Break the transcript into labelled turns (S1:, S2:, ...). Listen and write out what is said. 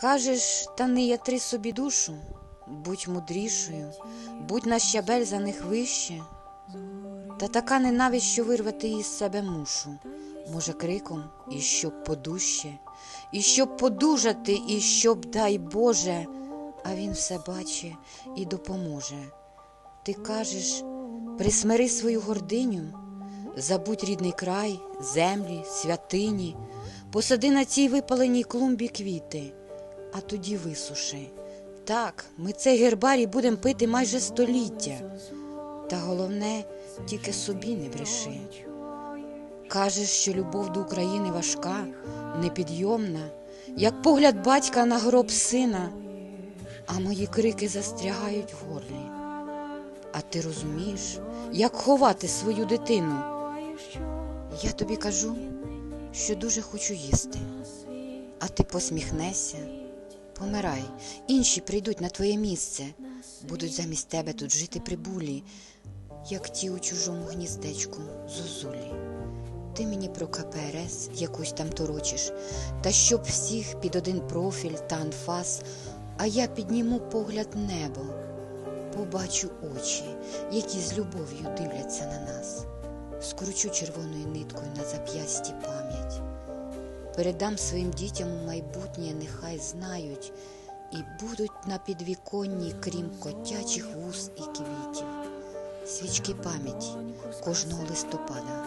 S1: Кажеш, та не ятри собі душу, будь мудрішою, будь на щабель за них вище. Та така ненависть, що вирвати із себе мушу, може, криком, і щоб подужче, і щоб подужати, і щоб, дай Боже, а він все бачить і допоможе. Ти кажеш, присмири свою гординю, забудь рідний край, землі, святині, посади на цій випаленій клумбі квіти, а тоді висуши. Так, ми цей гербарій будемо пити майже століття. Та головне, тільки собі не бреши. Кажеш, що любов до України важка, непідйомна, як погляд батька на гроб сина, а мої крики застрягають в горлі. А ти розумієш, як ховати свою дитину? Я тобі кажу, що дуже хочу їсти, а ти посміхнешся, помирай, інші прийдуть на твоє місце, будуть замість тебе тут жити прибулі, як ті у чужому гніздечку зозулі. Ти мені про КПРС якусь там торочиш, та щоб всіх під один профіль та анфас, а я підніму погляд небо, побачу очі, які з любов'ю дивляться на нас, скручу червоною ниткою на зап'ясті пам'ять, передам своїм дітям у майбутнє, нехай знають, і будуть на підвіконні, крім котячих вуз і квітів, свічки пам'яті кожного листопада.